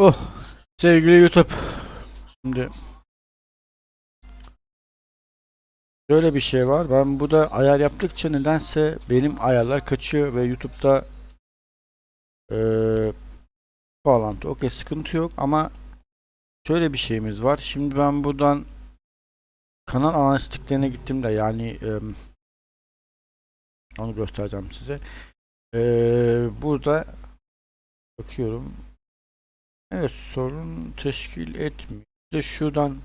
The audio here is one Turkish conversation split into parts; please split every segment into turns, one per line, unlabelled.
Oh sevgili YouTube. Şimdi Böyle bir şey var. Ben bu da ayar yaptıkça nedense benim ayarlar kaçıyor ve YouTube'da eee bağlantı. Okey sıkıntı yok ama şöyle bir şeyimiz var. Şimdi ben buradan kanal analitiklerine gittim de yani em, onu göstereceğim size. Eee, burada bakıyorum. Evet sorun teşkil etmiyor. De şuradan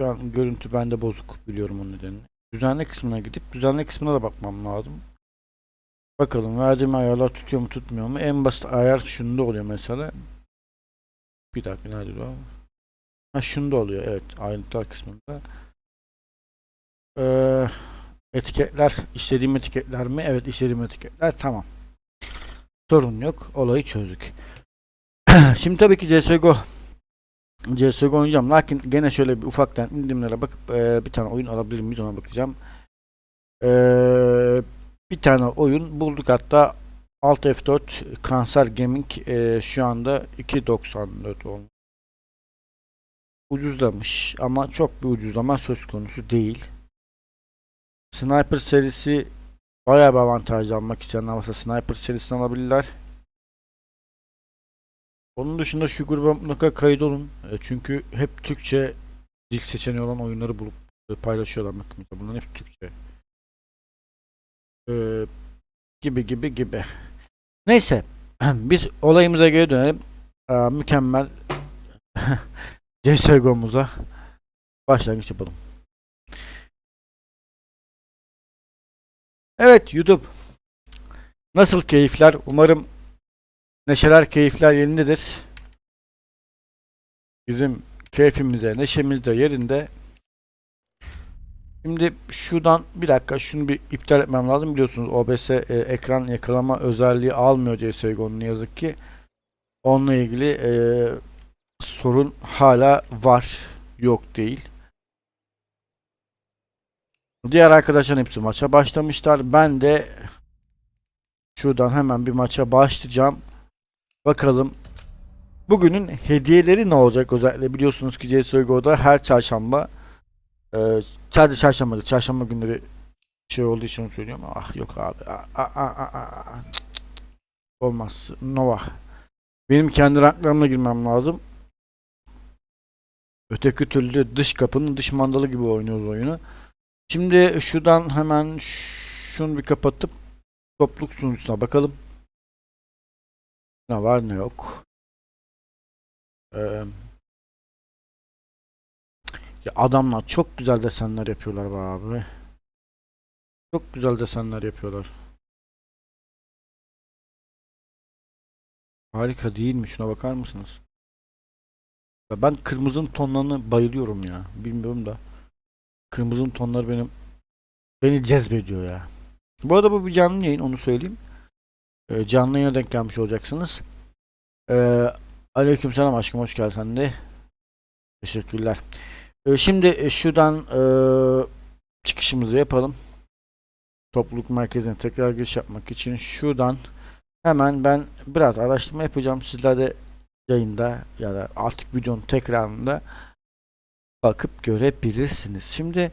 şu an görüntü bende bozuk biliyorum onun nedenini. Düzenle kısmına gidip düzenle kısmına da bakmam lazım. Bakalım verdiğim ayarlar tutuyor mu tutmuyor mu? En basit ayar şunda oluyor mesela. Bir dakika nerede o? Ha şunda oluyor evet ayrıntılar kısmında. Ee, etiketler istediğim etiketler mi? Evet istediğim etiketler tamam. Sorun yok. Olayı çözdük. Şimdi tabii ki CSGO CSGO oynayacağım. Lakin gene şöyle bir ufaktan indirimlere bakıp e, bir tane oyun alabilir miyiz ona bakacağım. E, bir tane oyun bulduk hatta Alt F4 Kanser Gaming e, şu anda 2.94 olmuş. Ucuzlamış ama çok bir ucuzlama söz konusu değil. Sniper serisi bayağı bir avantajlı almak isteyenler varsa Sniper serisini alabilirler. Onun dışında şu gruba mutlaka kaydolun. E, çünkü hep Türkçe dil seçeneği olan oyunları bulup e, paylaşıyorlar. Bakın mesela bunların hep Türkçe. E, gibi gibi gibi. Neyse. Biz olayımıza geri dönelim. E, mükemmel CSGO'muza başlangıç yapalım. Evet YouTube. Nasıl keyifler? Umarım Neşeler, keyifler yerindedir. Bizim keyfimize, neşemiz de yerinde. Şimdi şuradan bir dakika şunu bir iptal etmem lazım. Biliyorsunuz OBS e, ekran yakalama özelliği almıyor CSGO'nun ne yazık ki. Onunla ilgili e, sorun hala var. Yok değil. Diğer arkadaşların hepsi maça başlamışlar. Ben de şuradan hemen bir maça başlayacağım. Bakalım. Bugünün hediyeleri ne olacak? Özellikle biliyorsunuz ki CSGO'da her çarşamba e, sadece çarşamba çarşamba günleri şey olduğu için söylüyorum ah yok abi ah, ah, ah. Cık, cık. olmaz. Nova. Benim kendi ranklarımla girmem lazım. Öteki türlü dış kapının dış mandalı gibi oynuyoruz oyunu. Şimdi şuradan hemen şunu bir kapatıp topluluk sunucusuna bakalım ne var ne yok. Ee, ya adamlar çok güzel desenler yapıyorlar be abi. Çok güzel desenler yapıyorlar. Harika değil mi? Şuna bakar mısınız? Ya ben kırmızının tonlarını bayılıyorum ya. Bilmiyorum da. Kırmızının tonları benim beni cezbediyor ya. Bu arada bu bir canlı yayın onu söyleyeyim. Ee, canlı yayına denk gelmiş olacaksınız. Ee, Aleykümselam aşkım hoş geldin sen de. Teşekkürler. Ee, şimdi e, şuradan e, çıkışımızı yapalım. Topluluk merkezine tekrar giriş yapmak için şuradan hemen ben biraz araştırma yapacağım. Sizler de yayında ya da artık videonun tekrarında bakıp görebilirsiniz. Şimdi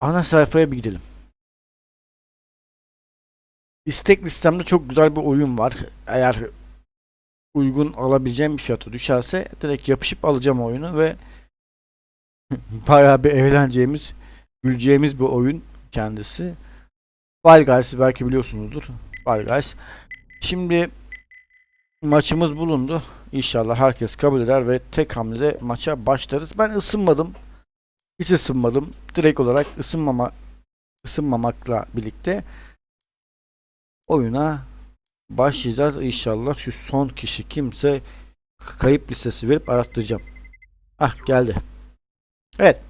ana sayfaya bir gidelim. İstek listemde çok güzel bir oyun var. Eğer uygun alabileceğim bir fiyata düşerse direkt yapışıp alacağım oyunu ve bayağı bir eğleneceğimiz, güleceğimiz bir oyun kendisi. Fall Guys'ı belki biliyorsunuzdur. Fall Guys. Şimdi maçımız bulundu. İnşallah herkes kabul eder ve tek hamlede maça başlarız. Ben ısınmadım. Hiç ısınmadım. Direkt olarak ısınmama ısınmamakla birlikte oyuna başlayacağız inşallah. Şu son kişi kimse kayıp listesi verip arattıracağım. Ah geldi. Evet.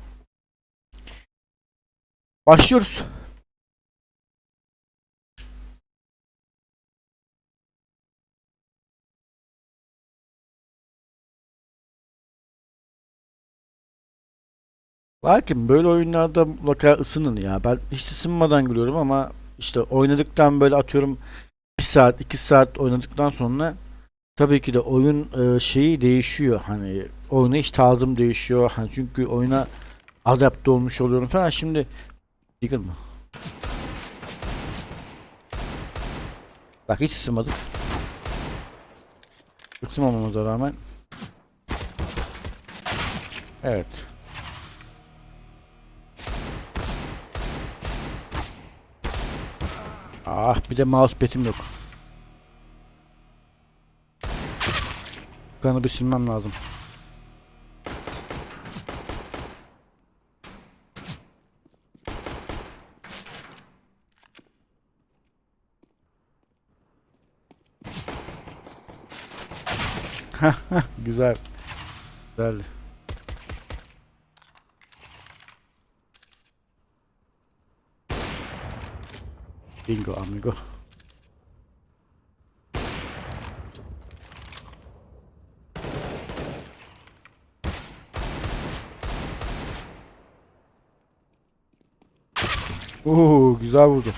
Başlıyoruz. Lakin böyle oyunlarda mutlaka ısının ya. Ben hiç ısınmadan gülüyorum ama işte oynadıktan böyle atıyorum bir saat iki saat oynadıktan sonra tabii ki de oyun e, şeyi değişiyor. Hani oynayış tarzım değişiyor. Hani çünkü oyuna adapte olmuş oluyorum falan. Şimdi Deagle mı? Bak hiç ısınmadık. Isınmamamıza rağmen Evet. Ah bir de mousepad'im yok. Kanı bir silmem lazım. Güzel. Güzel. Bingo amigo. Oo güzel vurdu.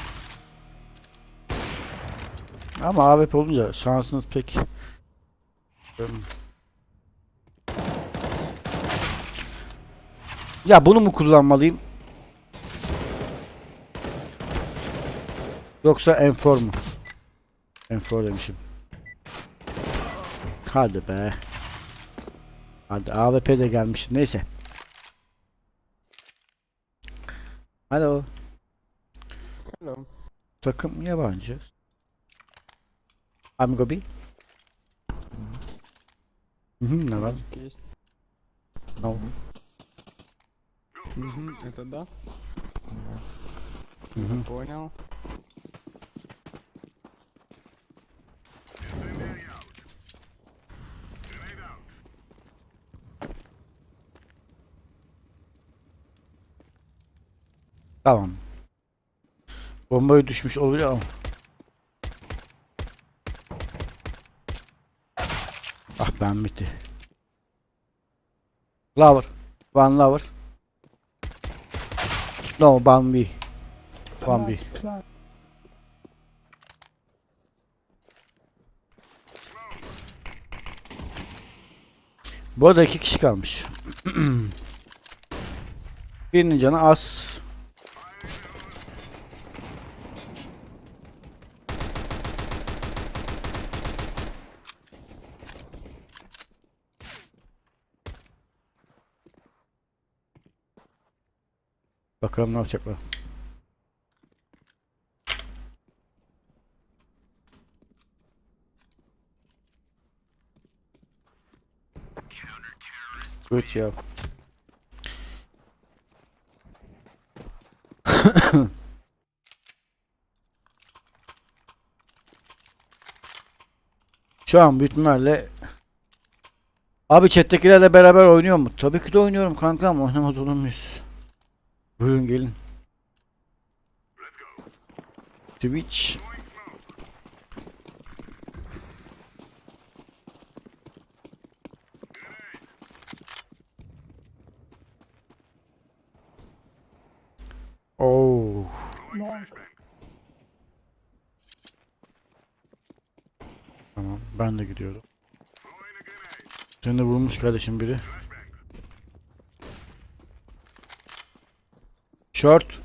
Ama AWP olunca şansınız pek. Ya bunu mu kullanmalıyım? Yoksa enfor mu? Enfor demişim. Hadi be. Hadi AWP de gelmiş. Neyse. Alo.
Hello.
Takım yabancı. Amigo B. Hı hı, ne var?
Окей.
Tamam.
Мгм, это да?
Мгм.
Понял.
Tamam. Bombayı düşmüş olabilir ama. Ah ben bitti. Lover. One lover. No, one B. One B. Bu arada iki kişi kalmış. Birinin canı az. Bakalım ne yapacaklar. Good ya. Şu an ihtimalle Abi chat'tekilerle beraber oynuyor mu? Tabii ki de oynuyorum kankam. Oynamaz olur muyuz? Buyurun gelin. Twitch. Oh. Tamam, ben de gidiyorum. Seni de vurmuş kardeşim biri. Short.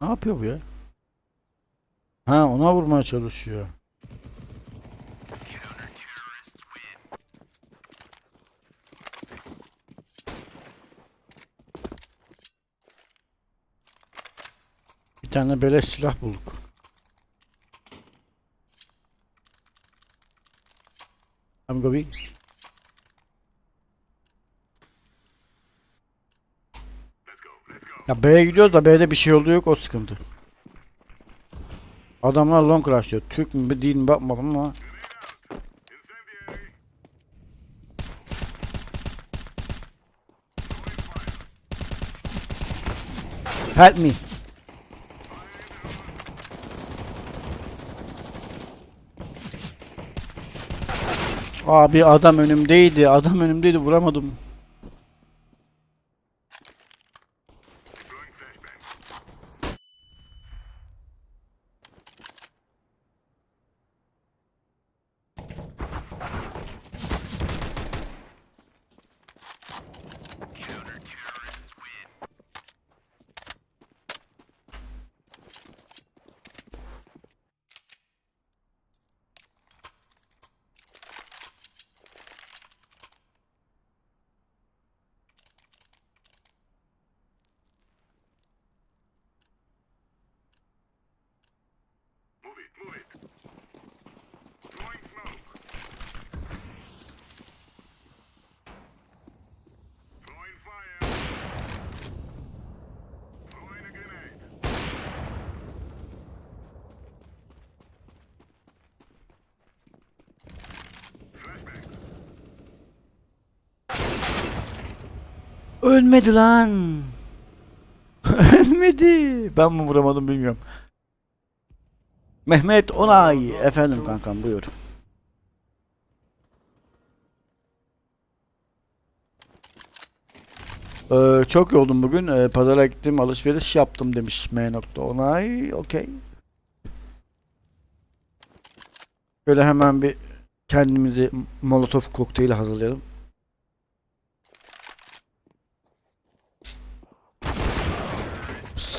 Ne yapıyor bu ya? Ha ona vurmaya çalışıyor. Bir tane beleş silah bulduk. Amigo B. Ya B'ye gidiyoruz da B'de bir şey olduğu yok o sıkıntı. Adamlar long rush diyor. Türk mü değil mi bakmadım ama. Help me. Abi adam önümdeydi. Adam önümdeydi vuramadım. Ölmedi lan. Ölmedi. Ben mi vuramadım bilmiyorum. Mehmet Onay. Efendim kankam buyur. Ee, çok yoldum bugün. Ee, pazara gittim alışveriş yaptım demiş M. Onay. Okey. Böyle hemen bir kendimizi molotof kokteyli hazırlayalım.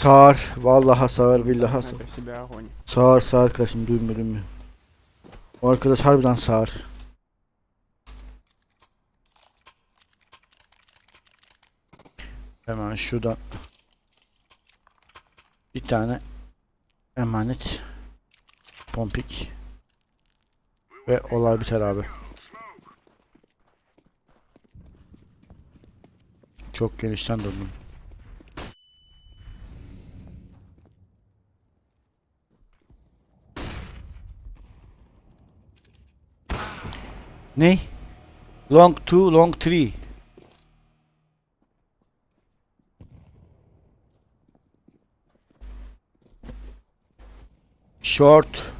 Sağır. Vallaha sağır. Billaha sağır. Sağır sağır kardeşim. Duymuyor duymuyor. O arkadaş harbiden sağır. Hemen şuradan bir tane emanet pompik ve olay biter abi. Çok genişten durdum. Ne? Long 2, long 3. Short